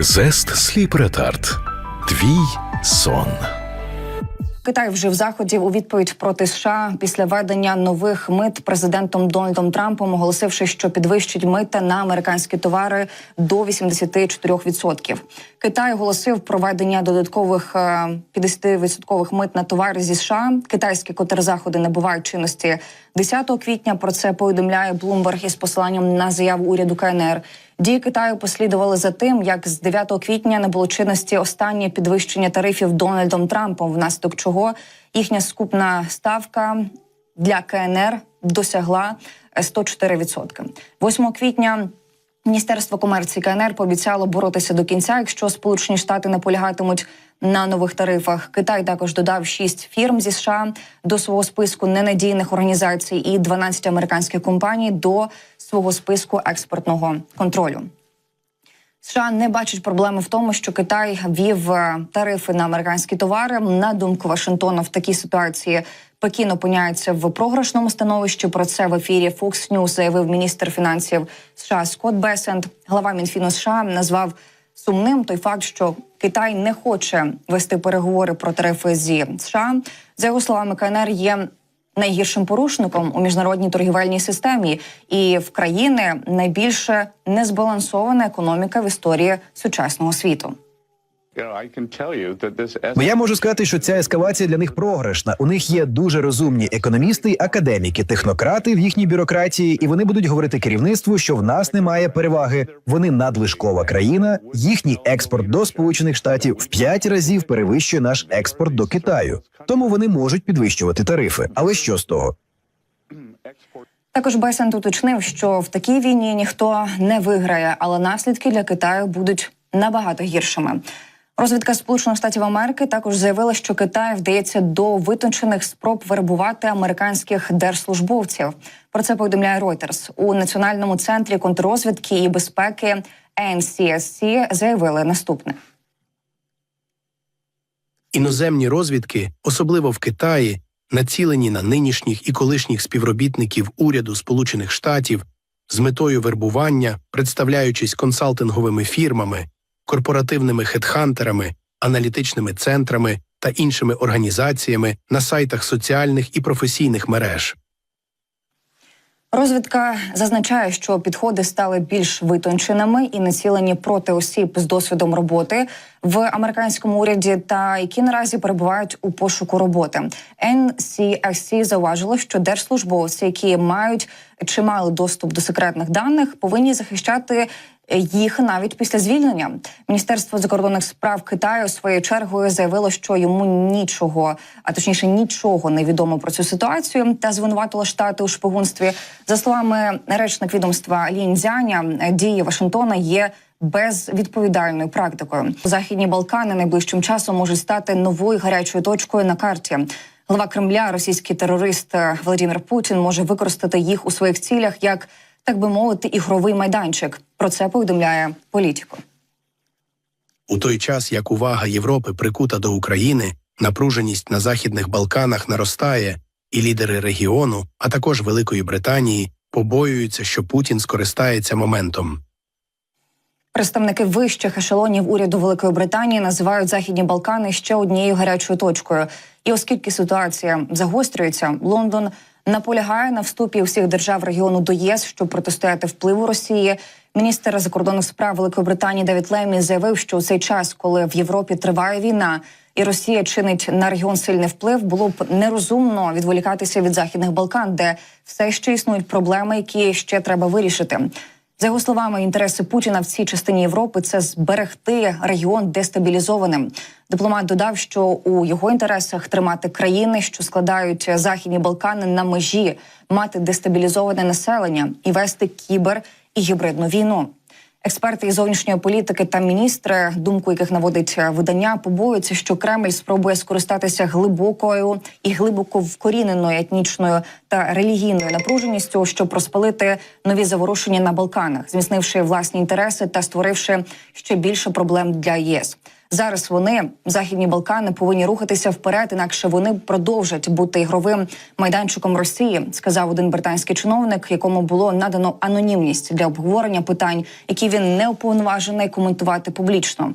Зест Сліп Ретард. Твій сон. Китай вжив заходів у відповідь проти США після введення нових мит президентом Дональдом Трампом, оголосивши, що підвищить мита на американські товари до 84%. Китай оголосив проведення додаткових е, 50% мит на товари зі США. Китайські контрзаходи набувають чинності 10 квітня. Про це повідомляє Bloomberg із посиланням на заяву уряду КНР. Дії Китаю послідували за тим, як з 9 квітня не було чинності останнє підвищення тарифів Дональдом Трампом, внаслідок чого їхня скупна ставка для КНР досягла е, 104%. 8 квітня. Міністерство комерції КНР пообіцяло боротися до кінця, якщо Сполучені Штати наполягатимуть на нових тарифах. Китай також додав шість фірм зі США до свого списку ненадійних організацій і 12 американських компаній до свого списку експортного контролю. США не бачать проблеми в тому, що Китай ввів е, тарифи на американські товари. На думку Вашингтона, в такій ситуації Пекін опиняється в програшному становищі. Про це в ефірі Fox News заявив міністр фінансів США Скотт Бесенд. Глава Мінфіну США назвав сумним той факт, що Китай не хоче вести переговори про тарифи зі США. За його словами, КНР є найгіршим порушником у міжнародній торгівельній системі, і в країни найбільше незбалансована економіка в історії сучасного світу. Бо я можу сказати, що ця ескалація для них програшна. У них є дуже розумні економісти, академіки, технократи в їхній бюрократії, і вони будуть говорити керівництву, що в нас немає переваги. Вони надлишкова країна. Їхній експорт до Сполучених Штатів в п'ять разів перевищує наш експорт до Китаю. Тому вони можуть підвищувати тарифи. Але що з того? Також Бесент уточнив, що в такій війні ніхто не виграє, але наслідки для Китаю будуть набагато гіршими. Розвідка Сполучених Штатів Америки також заявила, що Китай вдається до витончених спроб вербувати американських держслужбовців. Про це повідомляє Reuters. у національному центрі контррозвідки і безпеки NCSC заявили наступне. Іноземні розвідки, особливо в Китаї, націлені на нинішніх і колишніх співробітників уряду Сполучених Штатів з метою вербування, представляючись консалтинговими фірмами, корпоративними хедхантерами, аналітичними центрами та іншими організаціями на сайтах соціальних і професійних мереж. Розвідка зазначає, що підходи стали більш витонченими і націлені проти осіб з досвідом роботи в американському уряді, та які наразі перебувають у пошуку роботи. NCSC зауважило, що держслужбовці, які мають чи мали доступ до секретних даних, повинні захищати їх навіть після звільнення. Міністерство закордонних справ Китаю своєю чергою заявило, що йому нічого, а точніше нічого не відомо про цю ситуацію, та звинуватило штати у шпигунстві. За словами речник відомства Лінь-Дзяня, дії Вашингтона є безвідповідальною практикою. Західні Балкани найближчим часом можуть стати новою гарячою точкою на карті. Глава Кремля, російський терорист Владимир Путін, може використати їх у своїх цілях як так би мовити, ігровий майданчик. Про це повідомляє політико. У той час, як увага Європи прикута до України, напруженість на західних Балканах наростає, і лідери регіону, а також Великої Британії, побоюються, що Путін скористається моментом. Представники вищих ешелонів уряду Великої Британії називають Західні Балкани ще однією гарячою точкою. І оскільки ситуація загострюється, Лондон наполягає на вступі усіх держав регіону до ЄС, щоб протистояти впливу Росії. Міністр закордонних справ Великої Британії Давід Лемі заявив, що у цей час, коли в Європі триває війна, і Росія чинить на регіон сильний вплив, було б нерозумно відволікатися від західних Балкан, де все ще існують проблеми, які ще треба вирішити. За його словами, інтереси Путіна в цій частині Європи це зберегти регіон дестабілізованим. Дипломат додав, що у його інтересах тримати країни, що складають західні Балкани на межі, мати дестабілізоване населення і вести кібер і гібридну війну. Експерти із зовнішньої політики та міністри, думку яких наводить видання, побоюються, що Кремль спробує скористатися глибокою і глибоко вкоріненою етнічною та релігійною напруженістю, щоб розпалити нові заворушення на Балканах, зміцнивши власні інтереси та створивши ще більше проблем для ЄС. Зараз вони західні Балкани повинні рухатися вперед, інакше вони продовжать бути ігровим майданчиком Росії, сказав один британський чиновник, якому було надано анонімність для обговорення питань, які він не уповноважений коментувати публічно.